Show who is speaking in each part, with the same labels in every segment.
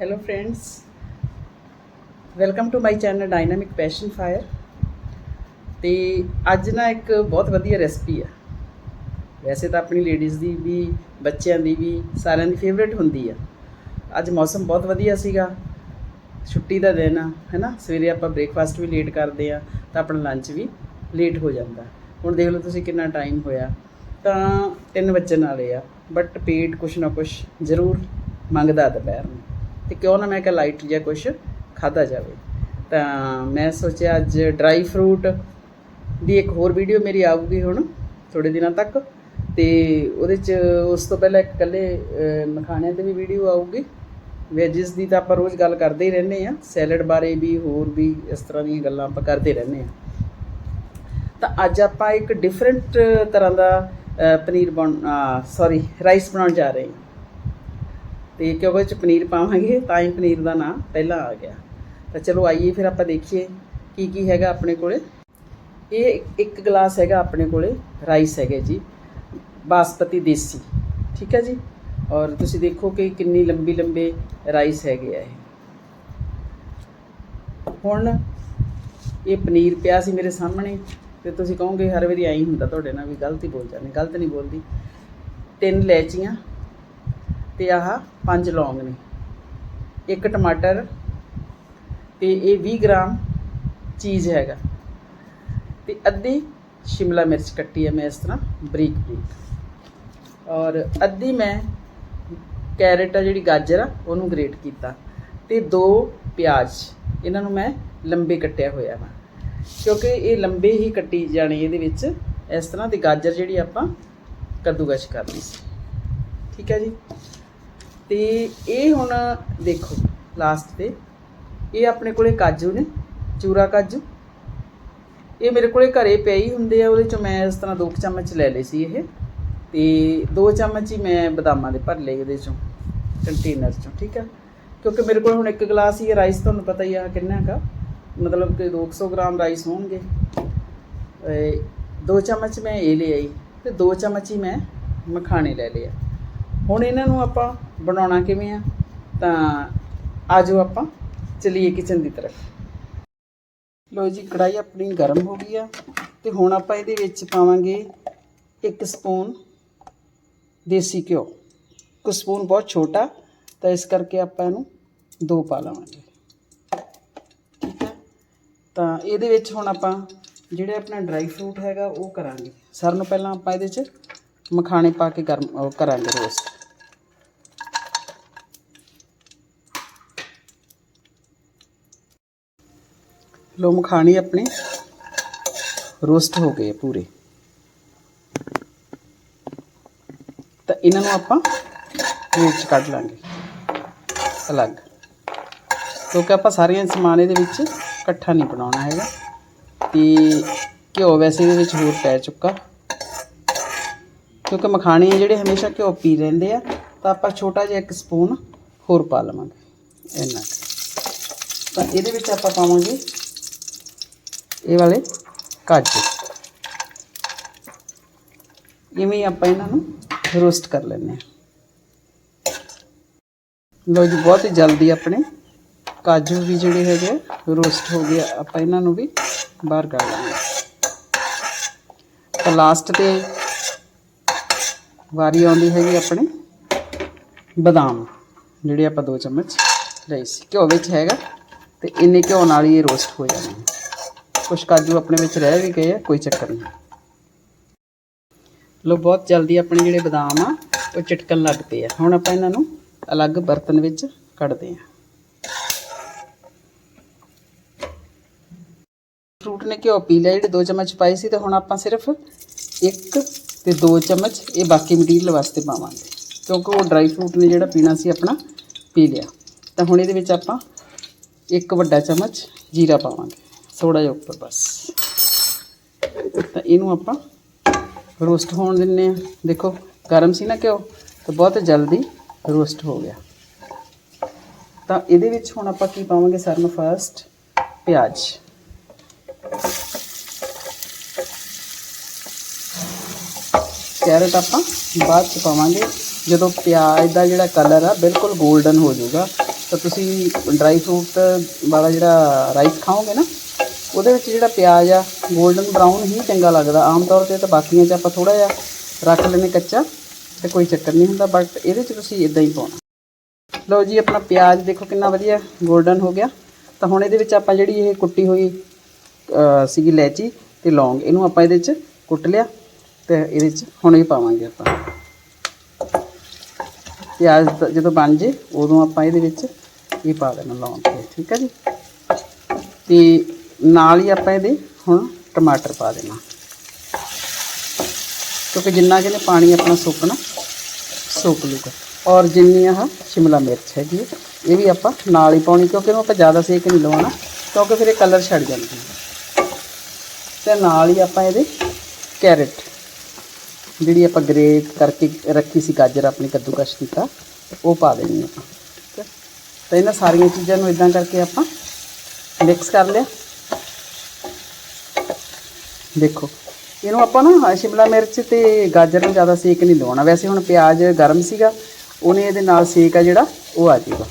Speaker 1: Hello friends welcome to my channel dynamic passion fire ਤੇ ਅੱਜ ਨਾ ਇੱਕ ਬਹੁਤ ਵਧੀਆ ਰੈਸਪੀ ਆ। ਵੈਸੇ ਤਾਂ ਆਪਣੀ ਲੇਡੀਜ਼ ਦੀ ਵੀ, ਬੱਚਿਆਂ ਦੀ ਵੀ, ਸਾਰਿਆਂ ਦੀ ਫੇਵਰੇਟ ਹੁੰਦੀ ਆ। ਅੱਜ ਮੌਸਮ ਬਹੁਤ ਵਧੀਆ ਸੀਗਾ। ਛੁੱਟੀ ਦਾ ਦਿਨ ਆ, ਹੈਨਾ? ਸਵੇਰੇ ਆਪਾਂ ਬ੍ਰੇਕਫਾਸਟ ਵੀ ਲੇਟ ਕਰਦੇ ਆ, ਤਾਂ ਆਪਣਾ ਲੰਚ ਵੀ ਲੇਟ ਹੋ ਜਾਂਦਾ। ਹੁਣ ਦੇਖ ਲਓ ਤੁਸੀਂ ਕਿੰਨਾ ਟਾਈਮ ਹੋਇਆ। ਤਾਂ 3 ਵਜਣ ਨਾਲੇ ਆ ਬਟ ਪੇਟ ਕੁਛ ਨਾ ਕੁਛ ਜ਼ਰੂਰ ਮੰਗਦਾ ਦੁਪਹਿਰ ਨੂੰ। ਤੇ ਕਿਉਂ ਨਾ ਮੈਂ ਕਿਹਾ ਲਾਈਟ ਜਾਂ ਕੁਛ ਖਾਦਾ ਜਾਵੇ। ਤਾਂ ਮੈਂ ਸੋਚਿਆ ਅੱਜ ਡਰਾਈ ਫਰੂਟ ਦੀ ਇੱਕ ਹੋਰ ਵੀਡੀਓ ਮੇਰੀ ਆਊਗੀ ਹੁਣ ਥੋੜੇ ਦਿਨਾਂ ਤੱਕ। ਤੇ ਉਹਦੇ ਚ ਉਸ ਤੋਂ ਪਹਿਲਾਂ ਇੱਕ ਕੱਲੇ ਮਖਾਣਿਆਂ ਤੇ ਵੀ ਵੀਡੀਓ ਆਊਗੀ। ਵੈਜਿਸ ਦੀ ਤਾਂ ਆਪਾਂ ਰੋਜ਼ ਗੱਲ ਕਰਦੇ ਹੀ ਰਹਿੰਦੇ ਆ ਸੈਲਡ ਬਾਰੇ ਵੀ, ਹੋਰ ਵੀ ਇਸ ਤਰ੍ਹਾਂ ਦੀਆਂ ਗੱਲਾਂ ਆਪਾਂ ਕਰਦੇ ਰਹਿੰਦੇ ਆ ਤਾਂ ਅੱਜ ਆਪਾਂ ਇੱਕ ਡਿਫਰੈਂਟ ਤਰ੍ਹਾਂ ਦਾ ਪਨੀਰ ਬਣ ਸੌਰੀ ਰਾਈਸ ਬਣਾਉਣ ਜਾ ਰਹੇ ਹਾਂ। ਤੇ ਕਿਉਂਕਿ ਉਹ 'ਚ ਪਨੀਰ ਪਾਵਾਂਗੇ, ਤਾਂ ਹੀ ਪਨੀਰ ਦਾ ਨਾਮ ਪਹਿਲਾਂ ਆ ਗਿਆ। ਤਾਂ ਚਲੋ ਆਈਏ ਫਿਰ ਆਪਾਂ ਦੇਖੀਏ ਕੀ ਕੀ ਹੈਗਾ ਆਪਣੇ ਕੋਲੇ। ਇਹ ਇੱਕ ਗਲਾਸ ਹੈਗਾ ਆਪਣੇ ਕੋਲੇ ਰਾਈਸ ਹੈਗੇ ਜੀ, ਬਾਸਪਤੀ ਦੇਸੀ, ਠੀਕ ਹੈ ਜੀ? ਔਰ ਤੁਸੀਂ ਦੇਖੋ ਕਿ ਕਿੰਨੀ ਲੰਬੀ ਲੰਬੇ ਰਾਈਸ ਹੈਗੇ ਆ ਇਹ। ਹੁਣ ਇਹ ਪਨੀਰ ਪਿਆ ਸੀ ਮੇਰੇ ਸਾਹਮਣੇ ਤੇ ਤੁਸੀਂ ਕਹੋਗੇ ਹਰ ਵਾਰੀ ਐਂ ਹੀ ਹੁੰਦਾ ਤੁਹਾਡੇ ਨਾਲ ਵੀ ਗਲਤੀ ਬੋਲ ਜਾਂਦੇ, ਗਲਤ ਨਹੀਂ ਬੋਲਦੀ। ਤਿੰਨ ਲੈਚੀਆਂ ਤੇ ਆਹ ਪੰਜ ਲੌਂਗ ਨੇ। ਇੱਕ ਟਮਾਟਰ ਤੇ ਇਹ 20 ਗ੍ਰਾਮ ਚੀਜ਼ ਹੈਗਾ। ਤੇ ਅੱਧੀ ਸ਼ਿਮਲਾ ਮਿਰਚ ਕੱਟੀ ਹੈ ਮੈਂ ਇਸ ਤਰ੍ਹਾਂ ਬਰੀਕ ਬਰੀਕ। ਔਰ ਅੱਧੀ ਮੈਂ ਕੈਰਟ ਆ ਜਿਹੜੀ ਗਾਜਰ ਆ, ਉਹਨੂੰ ਗ੍ਰੇਟ ਕੀਤਾ। ਤੇ ਦੋ ਪਿਆਜ਼, ਇਹਨਾਂ ਨੂੰ ਮੈਂ ਲੰਬੇ ਕੱਟਿਆ ਹੋਇਆ ਵਾ। ਕਿਉਂਕਿ ਇਹ ਲੰਬੇ ਹੀ ਕੱਟੀ ਜਾਣੇ ਇਹਦੇ ਵਿੱਚ, ਇਸ ਤਰ੍ਹਾਂ ਤੇ ਗਾਜਰ ਜਿਹੜੀ ਆਪਾਂ ਕੱਦੂਕਸ਼ ਕਰਨੀ ਸੀ। ਠੀਕ ਹੈ ਜੀ? ਤੇ ਇਹ ਹੁਣ ਦੇਖੋ ਲਾਸਟ ਤੇ। ਇਹ ਆਪਣੇ ਕੋਲੇ ਕਾਜੂ ਨੇ, ਚੂਰਾ ਕਾਜੂ। ਇਹ ਮੇਰੇ ਕੋਲੇ ਘਰੇ ਪਏ ਹੀ ਹੁੰਦੇ ਆ, ਉਹਦੇ ਚੋਂ ਮੈਂ ਇਸ ਤਰ੍ਹਾਂ ਦੋ ਕੁ ਚਮਚ ਲੈ ਲਏ ਸੀ ਇਹ। ਤੇ ਦੋ ਚਮਚ ਹੀ ਮੈਂ ਬਦਾਮਾਂ ਦੇ ਭਰ ਲਏ ਉਹਦੇ ਚੋਂ ਕੰਟੇਨਰ ਚੋਂ, ਠੀਕ ਆ? ਕਿਉਂਕਿ ਮੇਰੇ ਕੋਲ ਹੁਣ ਇੱਕ ਗਲਾਸ ਹੀ ਰਾਈਸ ਤੁਹਾਨੂੰ ਪਤਾ ਹੀ ਆ ਕਿੰਨਾ ਹੈਗਾ ਮਤਲਬ ਕਿ 200 ਗ੍ਰਾਮ ਰਾਈਸ ਹੋਣਗੇ। ਦੋ ਚਮਚ ਮੈਂ ਇਹ ਲੈ ਆਈ, ਤੇ ਦੋ ਚਮਚ ਹੀ ਮੈਂ ਮਖਾਣੇ ਲੈ ਲਏ ਹੁਣ ਇਹਨਾਂ ਨੂੰ ਆਪਾਂ ਬਣਾਉਣਾ ਕਿਵੇਂ ਆ, ਤਾਂ ਆਜੋ ਆਪਾਂ ਚਲੀਏ ਕਿਚਨ ਦੀ ਤਰਫ। ਲੋ ਜੀ ਕੜਾਈ ਆਪਣੀ ਗਰਮ ਹੋ ਗਈ ਆ, ਤੇ ਹੁਣ ਆਪਾਂ ਇਹਦੇ ਵਿੱਚ ਪਾਵਾਂਗੇ ਇੱਕ ਸਪੂਨ ਦੇਸੀ ਘਿਓ। ਕੁ ਸਪੂਨ ਬਹੁਤ ਛੋਟਾ, ਤਾਂ ਇਸ ਕਰਕੇ ਆਪਾਂ ਇਹਨੂੰ ਦੋ ਪਾ ਲਵਾਂਗੇ। ਠੀਕ ਹੈ ਤਾਂ ਇਹਦੇ ਵਿੱਚ ਹੁਣ ਆਪਾਂ ਜਿਹੜੇ ਆਪਣਾ ਡਰਾਈ ਫਰੂਟ ਹੈਗਾ, ਉਹ ਕਰਾਂਗੇ। ਸਾਰਿਆਂ ਨੂੰ ਪਹਿਲਾਂ ਆਪਾਂ ਇਹਦੇ 'ਚ ਮਖਾਣੇ ਪਾ ਕੇ ਗਰਮ ਕਰਾਂਗੇ ਰੋਸਟ ਲੋ ਮਖਾਣੇ ਆਪਣੇ। ਰੋਸਟ ਹੋ ਗਏ ਪੂਰੇ। ਤਾਂ ਇਹਨਾਂ ਨੂੰ ਆਪਾਂ ਵਿੱਚ ਕੱਢ ਲਾਂਗੇ। ਅਲੱਗ। ਕਿਉਂਕਿ ਆਪਾਂ ਸਾਰੀਆਂ ਸਮਾਨ ਇਹਦੇ ਵਿੱਚ ਇਕੱਠਾ ਨਹੀਂ ਬਣਾਉਣਾ ਹੈਗਾ। ਤੇ ਘਿਓ ਵੈਸੇ ਇਹਦੇ ਵਿੱਚ ਹੋਰ ਪੈ ਚੁੱਕਾ। ਕਿਉਂਕਿ ਮਖਾਣੇ ਜਿਹੜੇ ਹਮੇਸ਼ਾ ਘਿਓ ਪੀ ਰਹਿੰਦੇ ਆ ਤਾਂ ਆਪਾਂ ਛੋਟਾ ਜਿਹਾ ਇੱਕ ਸਪੂਨ ਹੋਰ ਪਾ ਲਵਾਂਗੇ। ਇੰਨਾ। ਤਾਂ ਇਹਦੇ ਵਿੱਚ ਆਪਾਂ ਪਾਵਾਂਗੇ ਇਹ ਵਾਲੇ ਕਾਜੂ। ਇਵੇਂ ਆਪਾਂ ਇਹਨਾਂ ਨੂੰ ਰੋਸਟ ਕਰ ਲੈਂਦੇ ਹਾਂ। ਲੋ ਜੀ, ਬਹੁਤ ਹੀ ਜਲਦੀ ਆਪਣੇ ਕਾਜੂ ਵੀ ਜਿਹੜੇ ਹੈਗੇ ਰੋਸਟ ਹੋ ਗਏ। ਆਪਾਂ ਇਹਨਾਂ ਨੂੰ ਵੀ ਬਾਹਰ ਕੱਢ ਲਾਂਗੇ ਤਾਂ ਲਾਸਟ ਤੇ ਵਾਰੀ ਆਉਂਦੀ ਹੈਗੀ ਆਪਣੇ ਬਦਾਮ, ਜਿਹੜੇ ਆਪਾਂ ਦੋ ਚਮਚ ਲਏ ਸੀ। ਘਿਓ ਵਿੱਚ ਹੈਗਾ ਤੇ ਇੰਨੇ ਘਿਓ ਨਾਲ ਹੀ ਇਹ ਰੋਸਟ ਹੋ ਜਾਣੇ ਕੁਝ ਕਾਜੂ ਆਪਣੇ ਵਿੱਚ ਰਹਿ ਵੀ ਗਏ ਆ, ਕੋਈ ਚੱਕਰ ਨਹੀਂ। ਲੋ, ਬਹੁਤ ਜਲਦੀ ਆਪਣੇ ਜਿਹੜੇ ਬਦਾਮ ਆ, ਉਹ ਚਟਕਣ ਲੱਗ ਪਏ ਆ। ਹੁਣ ਆਪਾਂ ਇਹਨਾਂ ਨੂੰ ਅਲੱਗ ਬਰਤਨ ਵਿੱਚ ਕੱਢਦੇ ਆ। ਫਰੂਟ ਨੇ ਘਿਓ ਪੀ ਲਿਆ, ਜਿਹੜੇ ਦੋ ਚਮਚ ਪਾਏ ਸੀ, ਤੇ ਹੁਣ ਆਪਾਂ ਸਿਰਫ ਇੱਕ ਤੇ ਦੋ ਚਮਚ ਇਹ ਬਾਕੀ ਮਟੀਰੀਅਲ ਵਾਸਤੇ ਪਾਵਾਂਗੇ। ਕਿਉਂਕਿ ਉਹ ਡਰਾਈ ਫਰੂਟ ਨੇ ਜਿਹੜਾ ਪੀਣਾ ਸੀ, ਆਪਣਾ ਪੀ ਲਿਆ। ਤਾਂ ਹੁਣ ਇਹਦੇ ਵਿੱਚ ਆਪਾਂ ਇੱਕ ਵੱਡਾ ਚਮਚ ਜੀਰਾ ਪਾਵਾਂਗੇ। ਥੋੜਾ ਜਿਹਾ ਉੱਪਰ ਬਸ। ਤਾਂ ਇਹਨੂੰ ਆਪਾਂ ਰੋਸਟ ਹੋਣ ਦਿੰਨੇ ਆ। ਦੇਖੋ, ਗਰਮ ਸੀ ਨਾ ਘਿਓ, ਤਾਂ ਬਹੁਤ ਜਲਦੀ ਰੋਸਟ ਹੋ ਗਿਆ। ਤਾਂ ਇਹਦੇ ਵਿੱਚ ਹੁਣ ਆਪਾਂ ਕੀ ਪਾਵਾਂਗੇ ਸਾਰਿਆਂ ਨੂੰ ਫਰਸਟ ਪਿਆਜ਼। ਕੈਰਟ ਆਪਾਂ ਬਾਅਦ ਚ ਪਾਵਾਂਗੇ। ਜਦੋਂ ਪਿਆਜ਼ ਦਾ ਜਿਹੜਾ ਕਲਰ ਆ, ਬਿਲਕੁਲ 골ਡਨ ਹੋ ਜਾਊਗਾ। ਤਾਂ ਤੁਸੀਂ ਡਰਾਈ ਫਰੂਟ ਵਾਲਾ ਜਿਹੜਾ ਰਾਈਸ ਖਾਓਗੇ ਨਾ ਉਹਦੇ ਵਿੱਚ ਜਿਹੜਾ ਪਿਆਜ਼ ਆ 골ਡਨ ਬਰਾਊਨ ਹੀ ਚੰਗਾ ਲੱਗਦਾ। ਆਮ ਤੌਰ ਤੇ ਤਾਂ ਬਾਕੀਆਂ 'ਚ ਆਪਾਂ ਥੋੜਾ ਜਿਹਾ ਰੱਖ ਲੈਨੇ ਕੱਚਾ, ਤੇ ਕੋਈ ਚੱਕਰ ਨਹੀਂ ਹੁੰਦਾ ਬਟ ਇਹਦੇ 'ਚ ਤੁਸੀਂ ਇਦਾਂ ਹੀ ਪਾਉਣਾ। ਲਓ ਜੀ, ਆਪਣਾ ਪਿਆਜ਼ ਦੇਖੋ ਕਿੰਨਾ ਵਧੀਆ 골ਡਨ ਹੋ ਗਿਆ। ਤਾਂ ਹੁਣ ਇਹਦੇ ਵਿੱਚ ਆਪਾਂ ਜਿਹੜੀ ਇਹ ਕੁੱਟੀ ਹੋਈ ਸੀਗੀ ਇਲਾਇਚੀ ਤੇ ਲੌਂਗ, ਇਹਨੂੰ ਆਪਾਂ ਇਹਦੇ 'ਚ ਕੁੱਟ ਲਿਆ ਤੇ ਇਹਦੇ 'ਚ ਹੁਣ ਇਹ ਪਾਵਾਂਗੇ ਆਪਾਂ। ਪਿਆਜ਼ ਜਦੋਂ ਬਣ ਜੇ, ਉਦੋਂ ਆਪਾਂ ਇਹਦੇ ਵਿੱਚ ਇਹ ਪਾ ਦੇਣਾ ਲੌਂਗ ਤੇ, ਠੀਕ ਹੈ ਜੀ? ਤੇ ਨਾਲ ਹੀ ਆਪਾਂ ਇਹਦੇ ਹੁਣ ਟਮਾਟਰ ਪਾ ਦੇਣਾ। ਕਿਉਂਕਿ ਜਿੰਨਾ ਕਿ ਨੇ ਪਾਣੀ ਆਪਣਾ ਸੁੱਕਣਾ ਸੁੱਕ ਲੂਗਾ। ਔਰ ਜਿੰਨੀ ਆਹ ਸ਼ਿਮਲਾ ਮਿਰਚ ਹੈਗੀ ਹੈ, ਇਹ ਵੀ ਆਪਾਂ ਨਾਲ ਹੀ ਪਾਉਣੀ ਕਿਉਂਕਿ ਇਹਨੂੰ ਆਪਾਂ ਜ਼ਿਆਦਾ ਸੇਕ ਨਹੀਂ ਲਵਾਉਣਾ ਕਿਉਂਕਿ ਫਿਰ ਇਹ ਕਲਰ ਛੱਡ ਜਾਂਦੀ ਹੈ। ਤੇ ਨਾਲ ਹੀ ਆਪਾਂ ਇਹਦੇ ਕੈਰਟ ਜਿਹੜੀ ਆਪਾਂ ਗ੍ਰੇਟ ਕਰਕੇ ਰੱਖੀ ਸੀ ਗਾਜਰ ਆਪਣੀ ਕੱਦੂਕਸ਼ ਕੀਤਾ ਉਹ ਪਾ ਦੇਣੀ ਆਪਾਂ ਠੀਕ ਹੈ। ਤਾਂ ਇਹਨਾਂ ਸਾਰੀਆਂ ਚੀਜ਼ਾਂ ਨੂੰ ਇਦਾਂ ਕਰਕੇ ਆਪਾਂ ਮਿਕਸ ਕਰ ਲਿਆ। ਦੇਖੋ ਇਹਨੂੰ ਆਪਾਂ ਨਾ ਸ਼ਿਮਲਾ ਮਿਰਚ ਤੇ ਗਾਜਰ ਨੂੰ ਜ਼ਿਆਦਾ ਸੇਕ ਨਹੀਂ ਲਵਾਉਣਾ। ਵੈਸੇ ਹੁਣ ਪਿਆਜ਼ ਗਰਮ ਸੀਗਾ ਉਹਨੇ ਇਹਦੇ ਨਾਲ ਸੇਕ ਆ ਜਿਹੜਾ ਉਹ ਆ ਜਾਊਗਾ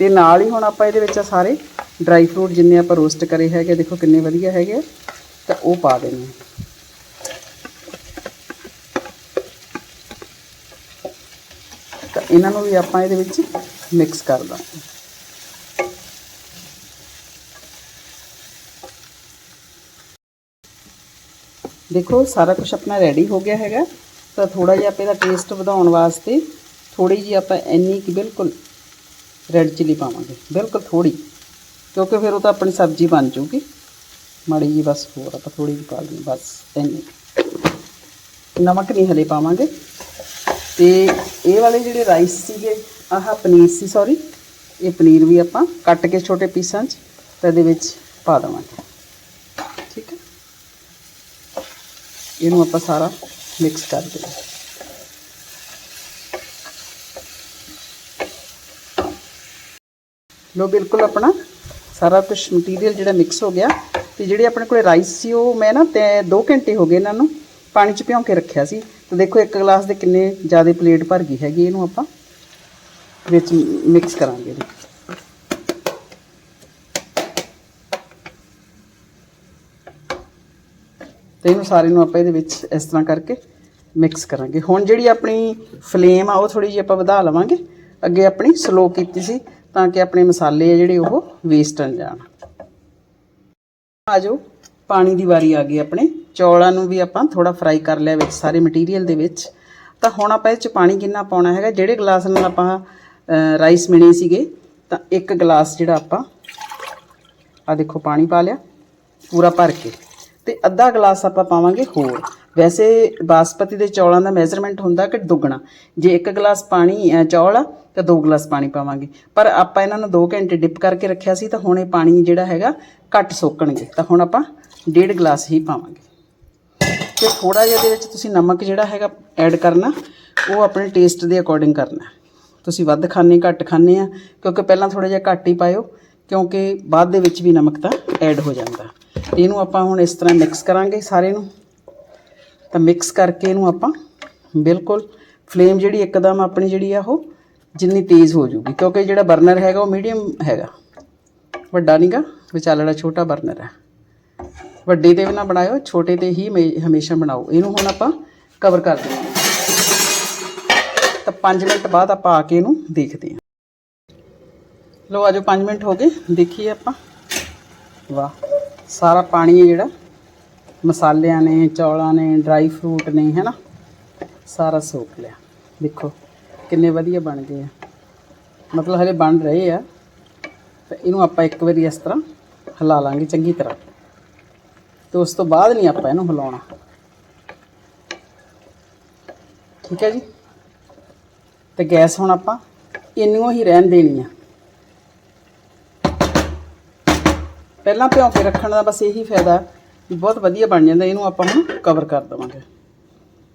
Speaker 1: ਤੇ ਨਾਲ ਹੀ ਹੁਣ ਆਪਾਂ ਇਹਦੇ ਵਿੱਚ ਸਾਰੇ ਡਰਾਈ ਫਰੂਟ ਜਿੰਨੇ ਆਪਾਂ ਰੋਸਟ ਕਰੇ ਹੈਗੇ ਦੇਖੋ ਕਿੰਨੇ ਵਧੀਆ ਹੈਗੇ ਆ, ਤਾਂ ਉਹ ਪਾ ਦੇਣੇ ਤਾਂ ਇਹਨਾਂ ਨੂੰ ਵੀ ਆਪਾਂ ਇਹਦੇ ਵਿੱਚ ਮਿਕਸ ਕਰ ਦਾਂਗੇ। ਦੇਖੋ, ਸਾਰਾ ਕੁਝ ਆਪਣਾ ਰੈਡੀ ਹੋ ਗਿਆ ਹੈਗਾ। ਤਾਂ ਥੋੜਾ ਜਿਹਾ ਆਪਾਂ ਇਹਦਾ ਟੇਸਟ ਵਧਾਉਣ ਵਾਸਤੇ ਥੋੜੀ ਜੀ ਆਪਾਂ ਇੰਨੀ ਕਿ ਬਿਲਕੁਲ ਰੈੱਡ ਚਿਲੀ ਪਾਵਾਂਗੇ। ਬਿਲਕੁਲ ਥੋੜੀ ਕਿਉਂਕਿ ਫਿਰ ਉਹ ਤਾਂ ਆਪਣੀ ਸਬਜ਼ੀ ਬਣ ਜੂਗੀ ਮਾੜੀ ਜੀ ਬਸ ਹੋਰ ਆਪਾਂ ਥੋੜੀ ਜਿਹੀ ਪਾ ਲਈ ਬਸ ਇੰਨੀ। ਨਮਕ ਨਹੀਂ ਹਲੇ ਪਾਵਾਂਗੇ। ਤੇ ਇਹ ਵਾਲੇ ਜਿਹੜੇ ਰਾਈਸ ਸੀਗੇ, ਆਹ ਪਨੀਰ ਸੀ ਸੌਰੀ ਇਹ ਪਨੀਰ ਵੀ ਆਪਾਂ ਕੱਟ ਕੇ ਛੋਟੇ ਪੀਸਾਂ 'ਚ ਤੇ ਇਹਦੇ ਵਿੱਚ ਪਾ ਦੇਵਾਂਗੇ ਠੀਕ ਹੈ ਇਹਨੂੰ ਆਪਾਂ ਸਾਰਾ ਮਿਕਸ ਕਰ ਦੇਣਾ ਲੋ ਬਿਲਕੁਲ ਆਪਣਾ ਸਾਰਾ ਕੁਝ ਮਟੀਰੀਅਲ ਜਿਹੜਾ ਮਿਕਸ ਹੋ ਗਿਆ ਤੇ ਜਿਹੜੇ ਆਪਣੇ ਕੋਲੇ ਰਾਈਸ ਸੀ, ਉਹ ਮੈਂ ਨਾ ਤੇ 2 ਘੰਟੇ ਹੋ ਗਏ ਇਹਨਾਂ ਨੂੰ ਪਾਣੀ 'ਚ ਭਿਉਂ ਕੇ ਰੱਖਿਆ ਸੀ। ਤੇ ਦੇਖੋ, ਇੱਕ ਗਲਾਸ ਦੇ ਕਿੰਨੇ ਜ਼ਿਆਦਾ ਪਲੇਟ ਭਰ ਗਈ ਹੈਗੀ, ਇਹਨੂੰ ਆਪਾਂ ਵਿੱਚ ਮਿਕਸ ਕਰਾਂਗੇ। ਤੇ ਇਹਨੂੰ ਸਾਰੇ ਨੂੰ ਆਪਾਂ ਇਹਦੇ ਵਿੱਚ ਇਸ ਤਰ੍ਹਾਂ ਕਰਕੇ ਮਿਕਸ ਕਰਾਂਗੇ। ਹੁਣ ਜਿਹੜੀ ਆਪਣੀ ਫਲੇਮ ਆ, ਉਹ ਥੋੜੀ ਜਿਹੀ ਆਪਾਂ ਵਧਾ ਲਵਾਂਗੇ। ਅੱਗੇ ਆਪਣੀ ਸਲੋ ਕੀਤੀ ਸੀ ਤਾਂ ਕਿ ਆਪਣੇ ਮਸਾਲੇ ਆ ਜਿਹੜੇ ਉਹ ਵੇਸਟ ਨਾ ਜਾਣ। ਆ ਜਾਓ, ਪਾਣੀ ਦੀ ਵਾਰੀ ਆ ਗਈ ਆਪਣੇ। ਚੌਲਾਂ ਨੂੰ ਵੀ ਆਪਾਂ ਥੋੜਾ ਫਰਾਈ ਕਰ ਲਿਆ ਵਿੱਚ, ਸਾਰੇ ਮਟੀਰੀਅਲ ਦੇ ਵਿੱਚ। ਤਾਂ ਹੁਣ ਆਪਾਂ ਇਹ ਚ ਪਾਣੀ ਕਿੰਨਾ ਪਾਉਣਾ ਹੈਗਾ? ਜਿਹੜੇ ਗਲਾਸ ਨਾਲ ਆਪਾਂ ਰਾਈਸ ਮਿਣੇ ਸੀਗੇ, ਤਾਂ ਇੱਕ ਗਲਾਸ ਜਿਹੜਾ ਆਪਾਂ ਆ ਦੇਖੋ, ਪਾਣੀ ਪਾ ਲਿਆ, ਪੂਰਾ ਭਰ ਕੇ। ਤੇ ਅੱਧਾ ਗਲਾਸ ਆਪਾਂ ਪਾਵਾਂਗੇ ਹੋਰ। ਵੈਸੇ ਬਾਸਪਤੀ ਦੇ ਚੌਲਾਂ ਦਾ ਮੈਜ਼ਰਮੈਂਟ ਹੁੰਦਾ ਕਿ ਦੁੱਗਣਾ। ਜੇ ਇੱਕ ਗਲਾਸ ਪਾਣੀ ਚੌਲ ਆ, ਤਾਂ ਦੋ ਗਲਾਸ ਪਾਣੀ ਪਾਵਾਂਗੇ। ਪਰ ਆਪਾਂ ਇਹਨਾਂ ਨੂੰ 2 ਘੰਟੇ ਡਿਪ ਕਰਕੇ ਰੱਖਿਆ ਸੀ, ਤਾਂ ਹੁਣ ਇਹ ਪਾਣੀ ਜਿਹੜਾ ਹੈਗਾ ਘੱਟ ਸੋਕਣਗੇ। ਤਾਂ ਹੁਣ ਆਪਾਂ ਡੇਢ ਗਲਾਸ ਹੀ ਪਾਵਾਂਗੇ। ਤੇ ਥੋੜਾ ਜਿਹਾ ਇਹਦੇ ਵਿੱਚ ਤੁਸੀਂ ਨਮਕ ਜਿਹੜਾ ਹੈਗਾ ਐਡ ਕਰਨਾ, ਉਹ ਆਪਣੇ ਟੇਸਟ ਦੇ ਅਕੋਰਡਿੰਗ ਕਰਨਾ। ਤੁਸੀਂ ਵੱਧ ਖਾਣੇ ਘੱਟ ਖਾਣੇ ਆ, ਕਿਉਂਕਿ ਪਹਿਲਾਂ ਥੋੜਾ ਜਿਹਾ ਘੱਟ ਹੀ ਪਾਇਓ, ਕਿਉਂਕਿ ਬਾਅਦ ਦੇ ਵਿੱਚ ਵੀ ਨਮਕ ਤਾਂ ਐਡ ਹੋ ਜਾਂਦਾ। ਇਹਨੂੰ ਆਪਾਂ ਹੁਣ ਇਸ ਤਰ੍ਹਾਂ ਮਿਕਸ ਕਰਾਂਗੇ ਸਾਰੇ ਨੂੰ। ਤਾਂ ਮਿਕਸ ਕਰਕੇ ਇਹਨੂੰ ਆਪਾਂ ਬਿਲਕੁਲ ਫਲੇਮ ਜਿਹੜੀ ਇੱਕਦਮ ਆਪਣੀ ਜਿਹੜੀ ਆ ਉਹ ਜਿੰਨੀ ਤੇਜ਼ ਹੋ ਜੂਗੀ ਕਿਉਂਕਿ ਜਿਹੜਾ ਬਰਨਰ ਹੈਗਾ ਉਹ ਮੀਡੀਅਮ ਹੈਗਾ। ਵੱਡਾ ਨਹੀਂਗਾ ਵਿਚਾਲੜਾ ਛੋਟਾ ਬਰਨਰ ਹੈ। ਵੱਡੇ ਤੇ ਵੀ ਨਾ ਬਣਾਇਓ, ਛੋਟੇ ਤੇ ਹੀ ਹਮੇ- ਹਮੇਸ਼ਾ ਬਣਾਓ। ਇਹਨੂੰ ਹੁਣ ਆਪਾਂ ਕਵਰ ਕਰ ਦਿੰਦੇ ਤਾਂ 5 ਮਿੰਟ ਬਾਅਦ ਆਪਾਂ ਆ ਕੇ ਇਹਨੂੰ ਦੇਖਦੇ ਹਾਂ। ਲੋ ਆਜੋ 5 ਮਿੰਟ ਹੋ ਗਏ। ਦੇਖੀਏ ਆਪਾਂ। ਵਾਹ। ਸਾਰਾ ਪਾਣੀ ਹੈ ਜਿਹੜਾ। ਮਸਾਲਿਆਂ ਨੇ, ਚੌਲਾਂ ਨੇ ਡਰਾਈ ਫਰੂਟ ਨੇ, ਹੈਨਾ? ਸਾਰਾ ਸੋਕ ਲਿਆ। ਦੇਖੋ, ਕਿੰਨੇ ਵਧੀਆ ਬਣ ਗਏ ਆ। ਮਤਲਬ ਹਲੇ ਬਣ ਰਹੇ ਆ। ਤੇ ਇਹਨੂੰ ਆਪਾਂ ਇੱਕ ਵਾਰੀ ਇਸ ਤਰ੍ਹਾਂ ਹਿਲਾ ਲਾਂਗੇ ਚੰਗੀ ਤਰ੍ਹਾਂ। ਤੇ ਉਸ ਤੋਂ ਬਾਅਦ ਨਹੀਂ ਆਪਾਂ ਇਹਨੂੰ ਹਿਲਾਉਣਾ। ਠੀਕ ਹੈ ਜੀ? ਤੇ ਗੈਸ ਹੁਣ ਆਪਾਂ ਇੰਨੀਓ ਹੀ ਰਹਿਣ ਦੇਣੀ ਆ। ਪਹਿਲਾਂ ਭਿਉਂ ਕੇ ਰੱਖਣ ਦਾ ਬਸ ਇਹੀ ਫਾਇਦਾ ਵੀ ਬਹੁਤ ਵਧੀਆ ਬਣ ਜਾਂਦਾ, ਇਹਨੂੰ ਆਪਾਂ ਹੁਣ ਕਵਰ ਕਰ ਦੇਵਾਂਗੇ।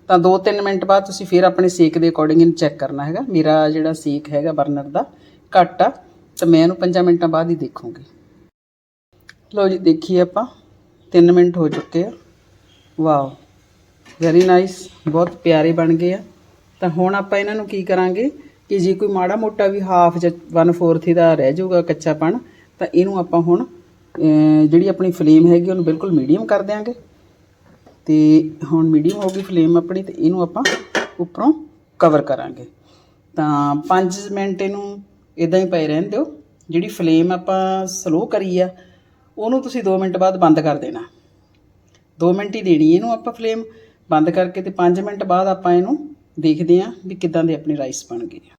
Speaker 1: ਤਾਂ 2-3 ਮਿੰਟ ਬਾਅਦ ਤੁਸੀਂ ਫਿਰ ਆਪਣੇ ਸੇਕ ਦੇ ਅਕੋਰਡਿੰਗ ਇਹਨੂੰ ਚੈੱਕ ਕਰਨਾ ਹੈਗਾ। ਮੇਰਾ ਜਿਹੜਾ ਸੇਕ ਹੈਗਾ ਬਰਨਰ ਦਾ ਘੱਟ ਆ, ਤਾਂ ਮੈਂ ਇਹਨੂੰ 5 ਮਿੰਟਾਂ ਬਾਅਦ ਹੀ ਦੇਖੂੰਗੀ। ਲਓ ਜੀ, ਦੇਖੀਏ ਆਪਾਂ। 3 ਮਿੰਟ ਹੋ ਚੁੱਕੇ ਆ। ਵਾਓ ਵੈਰੀ ਨਾਈਸ ਬਹੁਤ ਪਿਆਰੇ ਬਣ ਗਏ ਆ। ਤਾਂ ਹੁਣ ਆਪਾਂ ਇਹਨਾਂ ਨੂੰ ਕੀ ਕਰਾਂਗੇ ਕਿ ਜੇ ਕੋਈ ਮਾੜਾ ਮੋਟਾ ਵੀ ਹਾਫ ਜਾਂ 1/4 ਦਾ ਰਹਿ ਜਾਊਗਾ ਕੱਚਾਪਣ, ਤਾਂ ਇਹਨੂੰ ਆਪਾਂ ਹੁਣ ਜਿਹੜੀ ਆਪਣੀ ਫਲੇਮ ਹੈਗੀ, ਉਹਨੂੰ ਬਿਲਕੁਲ ਮੀਡੀਅਮ ਕਰ ਦਿਆਂਗੇ। ਤੇ ਹੁਣ ਮੀਡੀਅਮ ਹੋ ਗਈ ਫਲੇਮ ਆਪਣੀ, ਤੇ ਇਹਨੂੰ ਆਪਾਂ ਉੱਪਰੋਂ ਕਵਰ ਕਰਾਂਗੇ। ਤਾਂ 5 ਮਿੰਟ ਇਹਨੂੰ ਇਦਾਂ ਹੀ ਪਏ ਰਹਿਣ ਦਿਓ। ਜਿਹੜੀ ਫਲੇਮ ਆਪਾਂ ਸਲੋ ਕਰੀ ਆ, ਉਹਨੂੰ ਤੁਸੀਂ 2 ਮਿੰਟ ਬਾਅਦ ਬੰਦ ਕਰ ਦੇਣਾ। 2 ਮਿੰਟ ਹੀ ਦੇਣੀ ਇਹਨੂੰ ਆਪਾਂ ਫਲੇਮ ਬੰਦ ਕਰਕੇ, ਤੇ 5 ਮਿੰਟ ਬਾਅਦ ਆਪਾਂ ਇਹਨੂੰ ਦੇਖਦੇ ਆਂ ਵੀ ਕਿਦਾਂ ਦੇ ਆਪਣੇ ਰਾਈਸ ਬਣ ਗਏ ਆ।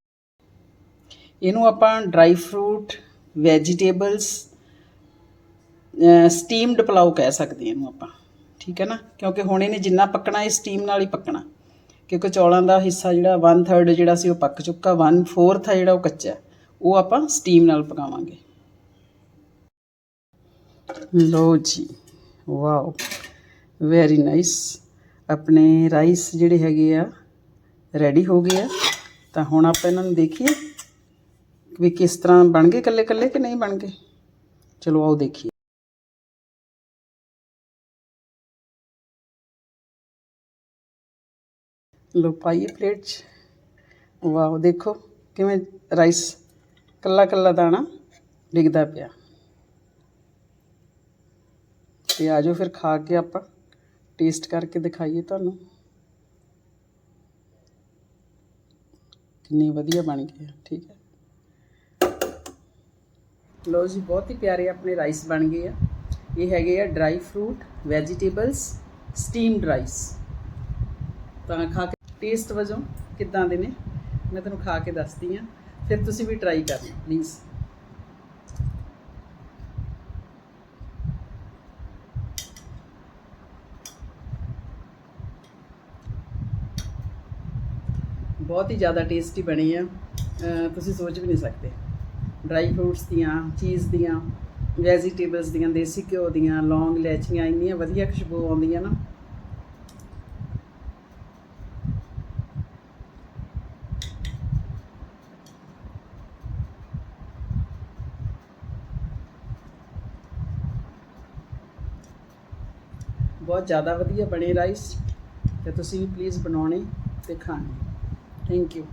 Speaker 1: ਇਹਨੂੰ ਆਪਾਂ dry fruit vegetables steamed pulao ਕਹਿ ਸਕਦੇ ਹਾਂ ਇਹਨੂੰ ਆਪਾਂ। ਠੀਕ ਹੈ ਨਾ? ਕਿਉਂਕਿ ਹੁਣ ਇਹਨੇ ਜਿੰਨਾ ਪੱਕਣਾ, ਇਹ ਸਟੀਮ ਨਾਲ ਹੀ ਪੱਕਣਾ। ਕਿਉਂਕਿ ਚੌਲਾਂ ਦਾ ਹਿੱਸਾ ਜਿਹੜਾ 1/3 ਜਿਹੜਾ ਸੀ ਉਹ ਪੱਕ ਚੁੱਕਾ 1/4 ਆ ਜਿਹੜਾ ਉਹ ਕੱਚਾ ਉਹ ਆਪਾਂ ਸਟੀਮ ਨਾਲ ਪਕਾਵਾਂਗੇ। ਲੋ ਜੀ। ਵਾਓ। ਵੈਰੀ ਨਾਈਸ ਆਪਣੇ ਰਾਈਸ ਜਿਹੜੇ ਹੈਗੇ ਆ ਰੈਡੀ ਹੋ ਗਏ ਆ। ਤਾਂ ਹੁਣ ਆਪਾਂ ਇਹਨਾਂ ਨੂੰ ਦੇਖੀਏ ਵੀ ਕਿਸ ਤਰ੍ਹਾਂ ਬਣ ਗਏ ਕੱਲੇ ਕੱਲੇ ਕਿ ਨਹੀਂ ਬਣ ਗਏ। ਚਲੋ ਆਓ ਦੇਖੀਏ। ਲੋ ਪਾਈਏ ਪਲੇਟ 'ਚ। ਵਾਓ ਦੇਖੋ ਕਿਵੇਂ ਰਾਈਸ ਕੱਲਾ ਕੱਲਾ ਦਾਣਾ ਡਿੱਗਦਾ ਪਿਆ। ਤੇ ਆਜੋ ਫਿਰ ਖਾ ਕੇ ਆਪਾਂ ਟੇਸਟ ਕਰਕੇ ਦਿਖਾਈਏ ਤੁਹਾਨੂੰ। ਕਿੰਨੇ ਵਧੀਆ ਬਣ ਗਏ ਆ, ਠੀਕ ਹੈ। ਲੋ ਜੀ ਬਹੁਤ ਹੀ ਪਿਆਰੇ ਆਪਣੇ ਰਾਈਸ ਬਣ ਗਏ ਆ। ਇਹ ਹੈਗੇ ਆ dry fruit vegetables steamed rice. ਤਾਂ ਖਾ ਕੇ ਟੇਸਟ ਵਜੋਂ ਕਿੱਦਾਂ ਦੇ ਨੇ, ਮੈਂ ਤੁਹਾਨੂੰ ਖਾ ਕੇ ਦੱਸਦੀ ਆ ਫਿਰ ਤੁਸੀਂ ਵੀ ਟਰਾਈ ਕਰਨਾ ਪਲੀਜ਼ ਬਹੁਤ ਹੀ ਜ਼ਿਆਦਾ ਟੇਸਟੀ ਬਣੀ ਆ। ਤੁਸੀਂ ਸੋਚ ਵੀ ਨਹੀਂ ਸਕਦੇ। ਡਰਾਈ ਫਰੂਟਸ ਦੀਆਂ ਚੀਜ਼ ਦੀਆਂ ਵੈਜੀਟੇਬਲਸ ਦੀਆਂ, ਦੇਸੀ ਘਿਓ ਦੀਆਂ, ਲੌਂਗ ਇਲਾਇਚੀਆਂ, ਇੰਨੀਆਂ ਵਧੀਆ ਖੁਸ਼ਬੂ ਆਉਂਦੀਆਂ ਨਾ। ਬਹੁਤ ਜ਼ਿਆਦਾ ਵਧੀਆ ਬਣੇ ਰਾਈਸ ਤੇ ਤੁਸੀਂ ਵੀ ਪਲੀਜ਼ ਬਣਾਉਣੇ ਤੇ ਖਾਣੇ। Thank you